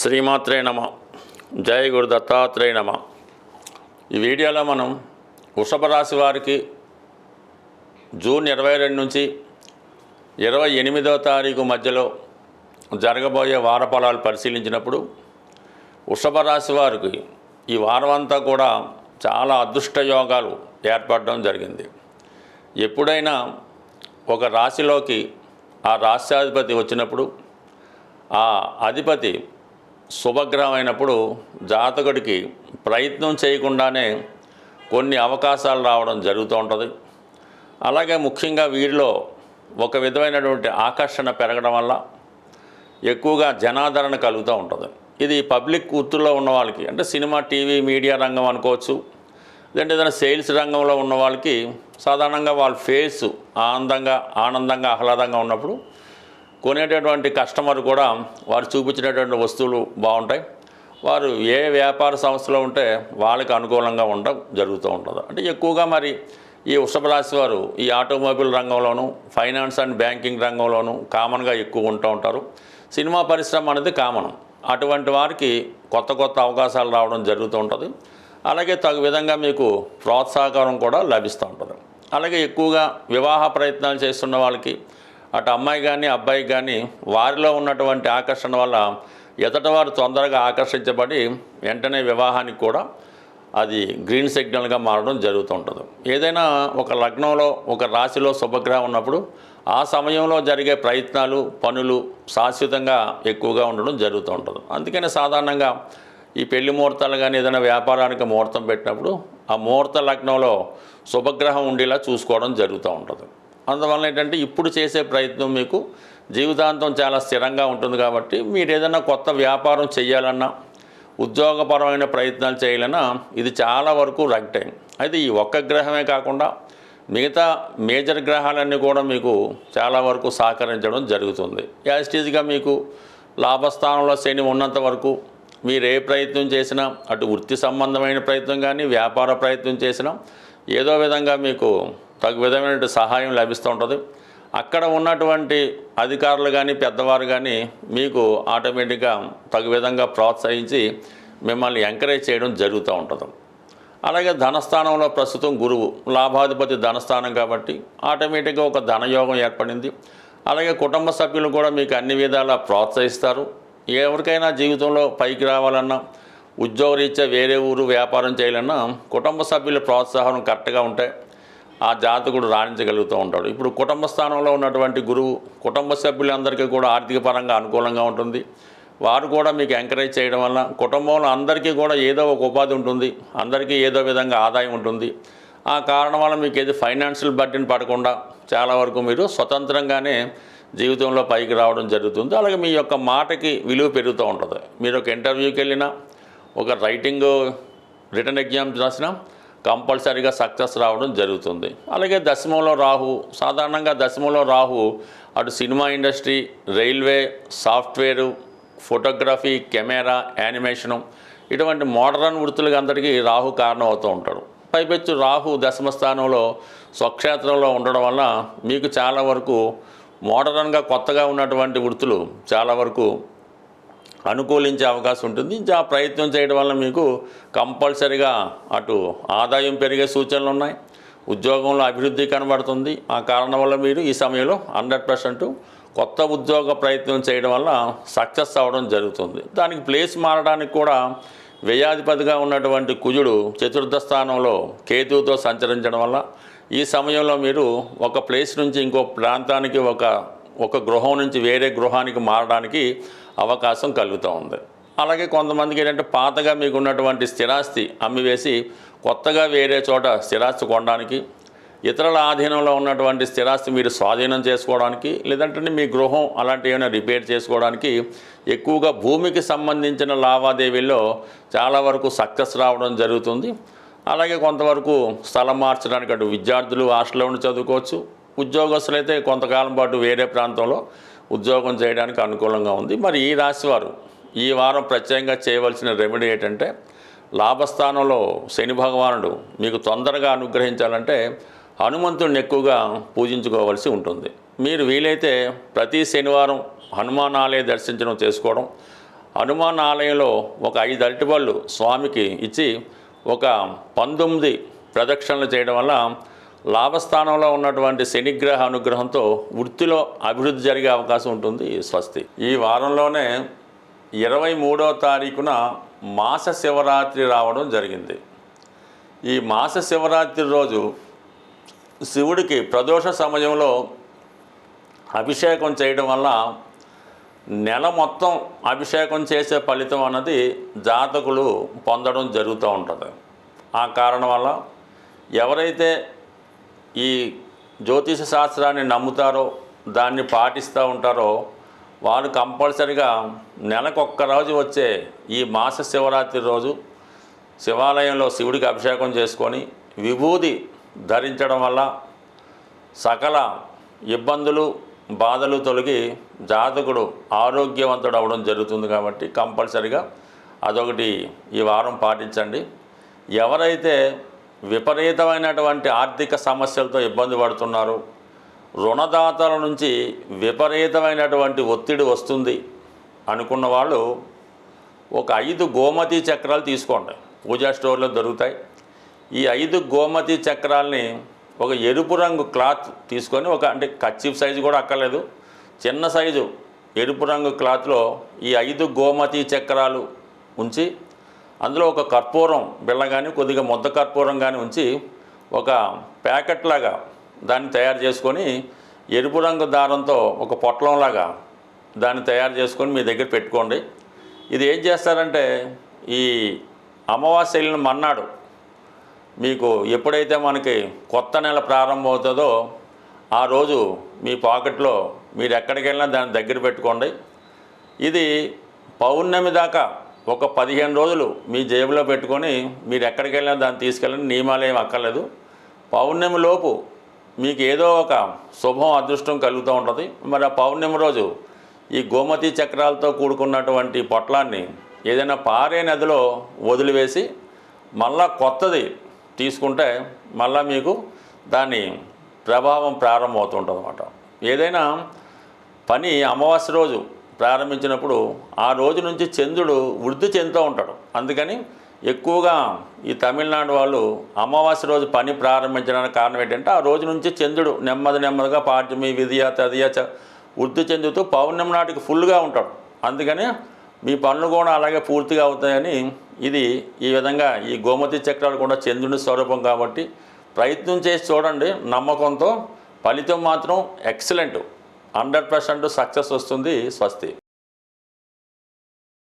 శ్రీమాత్రే నమ. జయ గురు దత్తాత్రేయ నమ. ఈ వీడియోలో మనం వృషభ రాశి వారికి జూన్ ఇరవై రెండు నుంచి ఇరవై ఎనిమిదవ తారీఖు మధ్యలో జరగబోయే వార ఫలాలు పరిశీలించినప్పుడు వృషభ రాశి వారికి ఈ వారం అంతా కూడా చాలా అదృష్ట యోగాలు ఏర్పడడం జరిగింది. ఎప్పుడైనా ఒక రాశిలోకి ఆ రాష్ట్రాధిపతి వచ్చినప్పుడు ఆ అధిపతి శుభగ్రహం అయినప్పుడు జాతకుడికి ప్రయత్నం చేయకుండానే కొన్ని అవకాశాలు రావడం జరుగుతూ ఉంటుంది. అలాగే ముఖ్యంగా వీరిలో ఒక విధమైనటువంటి ఆకర్షణ పెరగడం వల్ల ఎక్కువగా జనాదరణ కలుగుతూ ఉంటుంది. ఇది పబ్లిక్ వృత్తుల్లో ఉన్న వాళ్ళకి అంటే సినిమా టీవీ మీడియా రంగం అనుకోవచ్చు లేదంటే ఏదైనా సేల్స్ రంగంలో ఉన్న వాళ్ళకి సాధారణంగా వాళ్ళ ఫేస్ ఆనందంగా ఆనందంగా ఆహ్లాదంగా ఉన్నప్పుడు కొనేటటువంటి కస్టమర్ కూడా వారు చూపించినటువంటి వస్తువులు బాగుంటాయి. వారు ఏ వ్యాపార సంస్థలో ఉంటే వాళ్ళకి అనుకూలంగా ఉండడం జరుగుతూ ఉంటుంది. అంటే ఎక్కువగా మరి ఈ వృషభ రాశి వారు ఈ ఆటోమొబైల్ రంగంలోనూ ఫైనాన్స్ అండ్ బ్యాంకింగ్ రంగంలోనూ కామన్గా ఎక్కువ ఉంటూ ఉంటారు. సినిమా పరిశ్రమ అనేది కామన్. అటువంటి వారికి కొత్త కొత్త అవకాశాలు రావడం జరుగుతూ ఉంటుంది. అలాగే తగు విధంగా మీకు ప్రోత్సాహకరం కూడా లభిస్తూ ఉంటుంది. అలాగే ఎక్కువగా వివాహ ప్రయత్నాలు చేస్తున్న వాళ్ళకి అటు అమ్మాయి కానీ అబ్బాయి కానీ వారిలో ఉన్నటువంటి ఆకర్షణ వల్ల ఎదట వారు తొందరగా ఆకర్షించబడి వెంటనే వివాహానికి కూడా అది గ్రీన్ సిగ్నల్గా మారడం జరుగుతూ ఉంటుంది ఏదైనా ఒక లగ్నంలో ఒక రాశిలో శుభగ్రహం ఉన్నప్పుడు ఆ సమయంలో జరిగే ప్రయత్నాలు పనులు శాశ్వతంగా ఎక్కువగా ఉండడం జరుగుతూ ఉంటుంది అందుకని సాధారణంగా ఈ పెళ్ళి ముహూర్తాలు కానీ ఏదైనా వ్యాపారానికి ముహూర్తం పెట్టినప్పుడు ఆ ముహూర్త లగ్నంలో శుభగ్రహం ఉండేలా చూసుకోవడం జరుగుతూ ఉంటుంది. అందువల్ల ఏంటంటే ఇప్పుడు చేసే ప్రయత్నం మీకు జీవితాంతం చాలా స్థిరంగా ఉంటుంది కాబట్టి మీరు ఏదైనా కొత్త వ్యాపారం చేయాలన్నా ఉద్యోగపరమైన ప్రయత్నాలు చేయాలన్నా ఇది చాలా వరకు రైట్ టైం. అయితే ఈ ఒక్క గ్రహమే కాకుండా మిగతా మేజర్ గ్రహాలన్నీ కూడా మీకు చాలా వరకు సహకరించడం జరుగుతుంది. యాజిటీజ్గా మీకు లాభస్థానంలో శని ఉన్నంత వరకు మీరు ఏ ప్రయత్నం చేసినా అటు వృత్తి సంబంధమైన ప్రయత్నం కానీ వ్యాపార ప్రయత్నం చేసినా ఏదో విధంగా మీకు తగు విధమైన సహాయం లభిస్తూ ఉంటుంది. అక్కడ ఉన్నటువంటి అధికారులు కానీ పెద్దవారు కానీ మీకు ఆటోమేటిక్గా తగు విధంగా ప్రోత్సహించి మిమ్మల్ని ఎంకరేజ్ చేయడం జరుగుతూ ఉంటుంది. అలాగే ధనస్థానంలో ప్రస్తుతం గురువు లాభాధిపతి ధనస్థానం కాబట్టి ఆటోమేటిక్గా ఒక ధనయోగం ఏర్పడింది. అలాగే కుటుంబ సభ్యులు కూడా మీకు అన్ని విధాలా ప్రోత్సహిస్తారు. ఎవరికైనా జీవితంలో పైకి రావాలన్నా ఉద్యోగరీత్యా వేరే ఊరు వ్యాపారం చేయాలన్నా కుటుంబ సభ్యుల ప్రోత్సాహం కరెక్ట్గా ఉంటే ఆ జాతకుడు రాణించగలుగుతూ ఉంటాడు. ఇప్పుడు కుటుంబ స్థానంలో ఉన్నటువంటి గురువు కుటుంబ సభ్యులందరికీ కూడా ఆర్థిక పరంగా అనుకూలంగా ఉంటుంది. వారు కూడా మీకు ఎంకరేజ్ చేయడం వల్ల కుటుంబంలో అందరికీ కూడా ఏదో ఒక ఉపాధి ఉంటుంది. అందరికీ ఏదో విధంగా ఆదాయం ఉంటుంది. ఆ కారణం వల్ల మీకు ఏది ఫైనాన్షియల్ బర్డెన్ పడకుండా చాలా వరకు మీరు స్వతంత్రంగానే జీవితంలో పైకి రావడం జరుగుతుంది. అలాగే మీ యొక్క మాటకి విలువ పెరుగుతూ ఉంటుంది. మీరు ఒక ఇంటర్వ్యూకి వెళ్ళినా ఒక రైటింగ్ రిటర్న్ ఎగ్జామ్స్ రాసినా కంపల్సరీగా సక్సెస్ రావడం జరుగుతుంది. అలాగే దశమంలో రాహు సాధారణంగా దశమంలో రాహు అటు cinema industry railway software photography camera animation ఇటువంటి మోడర్న్ వృత్తులకు అందరికీ రాహు కారణం అవుతూ ఉంటాడు. పైపెచ్చు రాహు దశమ స్థానంలో స్వక్షేత్రంలో ఉండడం వల్ల మీకు చాలా వరకు మోడర్న్గా కొత్తగా ఉన్నటువంటి వృత్తులు చాలా వరకు అనుకూలించే అవకాశం ఉంటుంది. ఆ ప్రయత్నం చేయడం వల్ల మీకు కంపల్సరిగా అటు ఆదాయం పెరిగే సూచనలు ఉన్నాయి. ఉద్యోగంలో అభివృద్ధి కనబడుతుంది. ఆ కారణం వల్ల మీరు ఈ సమయంలో హండ్రెడ్ పర్సెంట్ కొత్త ఉద్యోగ ప్రయత్నం చేయడం వల్ల సక్సెస్ అవ్వడం జరుగుతుంది. దానికి ప్లేస్ మారడానికి కూడా వ్యయాధిపతిగా ఉన్నటువంటి కుజుడు చతుర్థ స్థానంలో కేతువుతో సంచరించడం వల్ల ఈ సమయంలో మీరు ఒక ప్లేస్ నుంచి ఇంకో ప్రాంతానికి ఒక ఒక గృహం నుంచి వేరే గృహానికి మారడానికి అవకాశం కలుగుతూ ఉంది. అలాగే కొంతమందికి ఏంటంటే పాతగా మీకు ఉన్నటువంటి స్థిరాస్తి అమ్మివేసి కొత్తగా వేరే చోట స్థిరాస్తి కొనడానికి ఇతరుల ఆధీనంలో ఉన్నటువంటి స్థిరాస్తి మీరు స్వాధీనం చేసుకోవడానికి లేదంటే మీ గృహం అలాంటి ఏమైనా రిపేర్ చేసుకోవడానికి ఎక్కువగా భూమికి సంబంధించిన లావాదేవీల్లో చాలా వరకు సక్సెస్ రావడం జరుగుతుంది. అలాగే కొంతవరకు స్థలం మార్చడానికి అటు విద్యార్థులు హాస్టల్లో ఉండి చదువుకోవచ్చు. ఉద్యోగస్తులైతే కొంతకాలం పాటు వేరే ప్రాంతంలో ఉద్యోగం చేయడానికి అనుకూలంగా ఉంది. మరి ఈ రాశివారు ఈ వారం ప్రత్యేకంగా చేయవలసిన రెమెడీ ఏంటంటే లాభస్థానంలో శని భగవానుడు మీకు తొందరగా అనుగ్రహించాలంటే హనుమంతుడిని ఎక్కువగా పూజించుకోవలసి ఉంటుంది. మీరు వీలైతే ప్రతి శనివారం హనుమాన్ ఆలయ దర్శించడం చేసుకోవడం హనుమాన్ ఆలయంలో ఒక ఐదు అరటిపళ్ళు స్వామికి ఇచ్చి ఒక పంతొమ్మిది ప్రదక్షిణలు చేయడం వల్ల లాభస్థానంలో ఉన్నటువంటి శనిగ్రహ అనుగ్రహంతో వృత్తిలో అభివృద్ధి జరిగే అవకాశం ఉంటుంది స్వస్తి. ఈ వారంలోనే ఇరవై మూడో తారీఖున మాస శివరాత్రి రావడం జరిగింది. ఈ మాస శివరాత్రి రోజు శివుడికి ప్రదోష సమయంలో అభిషేకం చేయడం వల్ల నెల మొత్తం అభిషేకం చేసే ఫలితం అన్నది జాతకులు పొందడం జరుగుతూ ఉంటుంది. ఆ కారణం వల్ల ఎవరైతే ఈ జ్యోతిష శాస్త్రాన్ని నమ్ముతారో దాన్ని పాటిస్తూ ఉంటారో వారు కంపల్సరిగా నెలకు రోజు వచ్చే ఈ మాస శివరాత్రి రోజు శివాలయంలో శివుడికి అభిషేకం చేసుకొని విభూది ధరించడం వల్ల సకల ఇబ్బందులు బాధలు తొలగి జాతకుడు ఆరోగ్యవంతుడు అవడం జరుగుతుంది కాబట్టి కంపల్సరిగా అదొకటి ఈ వారం పాటించండి. ఎవరైతే విపరీతమైనటువంటి ఆర్థిక సమస్యలతో ఇబ్బంది పడుతున్నారు. రుణదాతల నుంచి విపరీతమైనటువంటి ఒత్తిడి వస్తుంది అనుకున్న వాళ్ళు ఒక ఐదు గోమతి చక్రాలు తీసుకోండి. పూజా స్టోర్లో దొరుకుతాయి. ఈ ఐదు గోమతి చక్రాల్ని ఒక ఎరుపు రంగు క్లాత్ తీసుకొని ఒక అంటే కచ్చిప్ సైజు కూడా అక్కర్లేదు. చిన్న సైజు ఎరుపు రంగు క్లాత్లో ఈ ఐదు గోమతి చక్రాలు ఉంచి అందులో ఒక కర్పూరం బిళ్ళ కానీ కొద్దిగా ముద్ద కర్పూరం కానీ ఉంచి ఒక ప్యాకెట్ లాగా దాన్ని తయారు చేసుకొని ఎరుపు రంగు దారంతో ఒక పొట్లంలాగా దాన్ని తయారు చేసుకొని మీ దగ్గర పెట్టుకోండి. ఇది ఏం చేస్తారంటే ఈ అమావాస్య వెళ్ళిన మన్నాడు మీకు ఎప్పుడైతే మనకి కొత్త నెల ప్రారంభం అవుతుందో ఆ రోజు మీ పాకెట్లో మీరు ఎక్కడికి వెళ్ళినా దాన్ని దగ్గర పెట్టుకోండి. ఇది పౌర్ణమి దాకా ఒక పదిహేను రోజులు మీ జేబులో పెట్టుకొని మీరు ఎక్కడికి వెళ్ళినా దాన్ని తీసుకెళ్ళని నియమాలు ఏం అక్కర్లేదు. పౌర్ణమి లోపు మీకు ఏదో ఒక శుభం అదృష్టం కలుగుతూ ఉంటుంది. మరి ఆ పౌర్ణమి రోజు ఈ గోమతి చక్రాలతో కూడుకున్నటువంటి పొట్లాన్ని ఏదైనా పారే నదిలో వదిలివేసి మళ్ళా కొత్తది తీసుకుంటే మళ్ళా మీకు దాని ప్రభావం ప్రారంభమవుతుంటుంది అనమాట ఏదైనా పని అమావాస్య రోజు ప్రారంభించినప్పుడు ఆ రోజు నుంచి చంద్రుడు వృద్ధి చెందుతూ ఉంటాడు. అందుకని ఎక్కువగా ఈ తమిళనాడు వాళ్ళు అమావాస్య రోజు పని ప్రారంభించడానికి కారణం ఏంటంటే ఆ రోజు నుంచి చంద్రుడు నెమ్మది నెమ్మదిగా పాఠ్యమి విధియ తదియ చ వృద్ధి చెందుతూ పౌర్ణమి నాటికి ఫుల్గా ఉంటాడు. అందుకని మీ పనులు కూడా అలాగే పూర్తిగా అవుతాయని ఇది ఈ విధంగా ఈ గోమతి చక్రాలు కూడా చంద్రుని స్వరూపం కాబట్టి ప్రయత్నం చేసి చూడండి. నమ్మకంతో ఫలితం మాత్రం ఎక్సలెంట్. హండ్రెడ్ పర్సెంట్ సక్సెస్ వస్తుంది స్వస్తి.